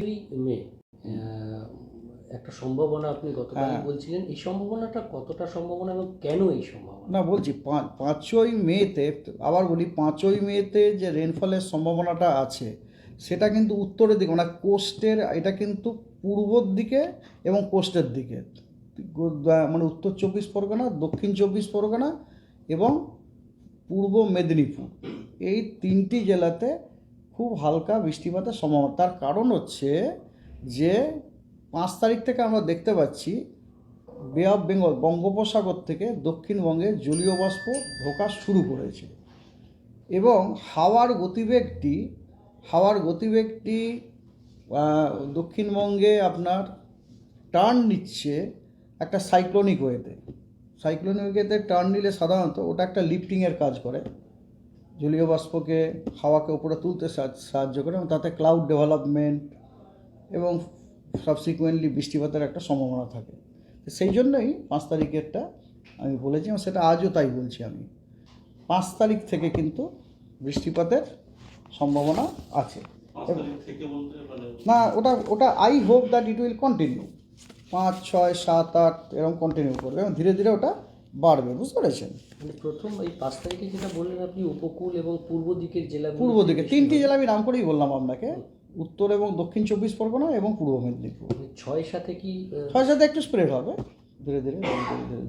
দুই মে একটা সম্ভাবনা আপনি গতকাল হ্যাঁ। বলছিলেন। এই সম্ভাবনাটা কতটা সম্ভাবনা এবং কেন এই সম্ভাবনা? না বলছি পাঁচই মেতে আবার বলি পাঁচই মেতে যে রেনফলের সম্ভাবনাটা আছে সেটা কিন্তু উত্তরের দিকে মানে কোস্টের এটা কিন্তু পূর্বর দিকে এবং কোস্টের দিকে। মানে উত্তর চব্বিশ পরগনা দক্ষিণ চব্বিশ পরগনা এবং পূর্ব মেদিনীপুর। এই তিনটি জেলাতে খুব হালকা বৃষ্টিপাতের সম্ভাবনা। তার কারণ হচ্ছে যে পাঁচ তারিখ থেকে আমরা দেখতে পাচ্ছি বে অফ বেঙ্গল বঙ্গোপসাগর থেকে দক্ষিণবঙ্গে জলীয় বাষ্প ঢোকা শুরু করেছে। এবং হাওয়ার গতিবেগটি হাওয়ার গতিবেগটি দক্ষিণবঙ্গে আপনার টার্ন নিচ্ছে একটা সাইক্লোনিক ওয়েতে সাইক্লোনিক ওয়েতে টার্ন নিলে সাধারণত ওটা একটা লিফটিংয়ের কাজ করে। জলীয় বাষ্পকে হাওয়াকে উপরে তুলতে সাহায্য- সাহায্য করে এবং তাতে ক্লাউড ডেভেলপমেন্ট এবং সাবসিকুয়েন্টলি বৃষ্টিপাতের একটা সম্ভাবনা থাকে। তো সেই জন্যই পাঁচ তারিখেরটা আমি বলেছি এবং সেটা আজও তাই বলছি আমি। পাঁচ তারিখ থেকে কিন্তু বৃষ্টিপাতের সম্ভাবনা আছে। না ওটা ওটা I hope that it will continue পাঁচ ছয় সাত আট এরকম কন্টিনিউ করবে। এবং ধীরে ধীরে ওটা বাড়বে বুঝতে পেরেছেন? মানে প্রথম এই পাঁচ তারিখে যেটা বললেন আপনি উপকূল এবং পূর্ব দিকের জেলা পূর্ব দিকে তিনটি জেলা আমি নাম করেই বললাম আপনাকে। উত্তর এবং দক্ষিণ চব্বিশ পরগনা এবং পূর্ব মেদিনীপুর। ছয় সাথে কি ছয় সাথে একটু স্প্রেড হবে। ধীরে ধীরে।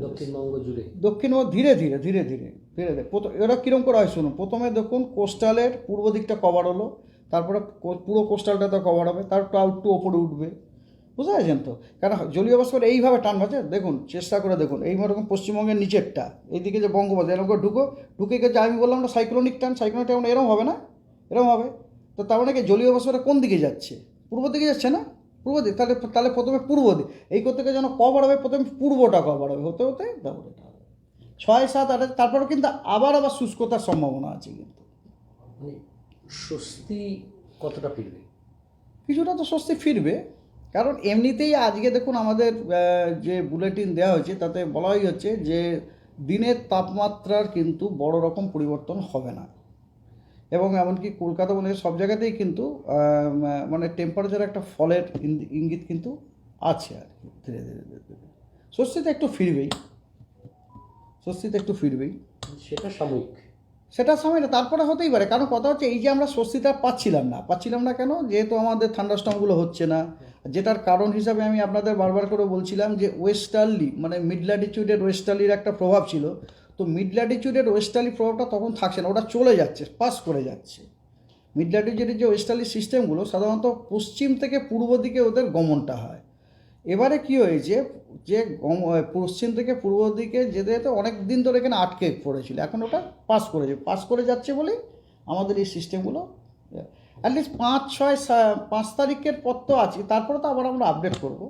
দক্ষিণবঙ্গ জুড়ে? দক্ষিণ ও ধীরে ধীরে ধীরে ধীরে ধীরে ধীরে। প্রথম এরা কীরকম করা হয় শুনুন প্রথমে দেখুন কোস্টালের পূর্ব দিকটা কভার হলো তারপরে পুরো কোস্টালটা তো কভার হবে তার ক্লাউড টু ওপরে উঠবে। বুঝতে পারছেন তো? কারণ জলীয় বাষ্পের এইভাবে টান আছে দেখুন চেষ্টা করে দেখুন। এই রকম পশ্চিমবঙ্গের নিচেরটা এইদিকে যে বঙ্গোপসাগর এরকম করে ঢুকো। ঢুকে গেছে আমি বললাম না সাইক্লোনিক টান সাইক্লোনিক টান এরকম হবে না? এরকম হবে? তো তার মানে কি জলীয় বাষ্পটা কোন দিকে যাচ্ছে? পূর্ব দিকে যাচ্ছে না? পূর্ব দিক? তাহলে তাহলে প্রথমে পূর্ব দিক। এই করতে গিয়ে যেন কভার হবে প্রথমে পূর্বটা কভার হবে হতে হতে তারপরে হবে। ছয় সাত আট তারপরে কিন্তু আবার আবার শুষ্কতার সম্ভাবনা আছে কিন্তু। মানে স্বস্তি কতটা ফিরবে? কিছুটা তো স্বস্তি ফিরবে। কারণ এমনিতেই আজকে দেখুন আমাদের যে বুলেটিন দেওয়া হয়েছে তাতে বলাই হচ্ছে যে দিনের তাপমাত্রার কিন্তু বড় রকম পরিবর্তন হবে না। এবং এমনকি কলকাতা মানে সব জায়গাতেই কিন্তু মানে টেম্পারেচার একটা ফলের ইঙ্গি- ইঙ্গিত কিন্তু আছে আর কি ধীরে ধীরে ধীরে ধীরে। স্বস্তিতে একটু ফিরবেই। স্বস্তিতে একটু ফিরবেই। সেটা সাময়িক। সেটা সময় না তারপরে হতেই পারে। কারণ কথা হচ্ছে এই যে আমরা স্বস্তিটা পাচ্ছিলাম না পাচ্ছিলাম না কেন? যেহেতু আমাদের থান্ডারস্টমগুলো হচ্ছে না যেটার কারণ হিসাবে আমি আপনাদের বারবার করে বলছিলাম যে ওয়েস্টার্লি মানে মিড ল্যাটিচিউডের ওয়েস্টার্লির একটা প্রভাব ছিল। তো মিড ল্যাটিচিউডের ওয়েস্টার্লি প্রভাবটা তখন থাকছে না, ওটা চলে যাচ্ছে পাস করে যাচ্ছে। মিড ল্যাটিচিউডের যে ওয়েস্টার্লি সিস্টেমগুলো সাধারণত পশ্চিম থেকে পূর্ব দিকে ওদের গমনটা হয়। এবারে কি হয়েছে, যে পশ্চিম থেকে পূর্ব দিকে যেতে যেতে অনেক দিন ধরে এখানে আটকে পড়েছিল, এখন ওটা পাস করেছে পাস করে যাচ্ছে বলেই আমাদের এই সিস্টেমগুলো অ্যাটলিস্ট পাঁচ ছয় পাঁচ তারিখের পর তো আছে তারপরে তো আবার আমরা আপডেট করব।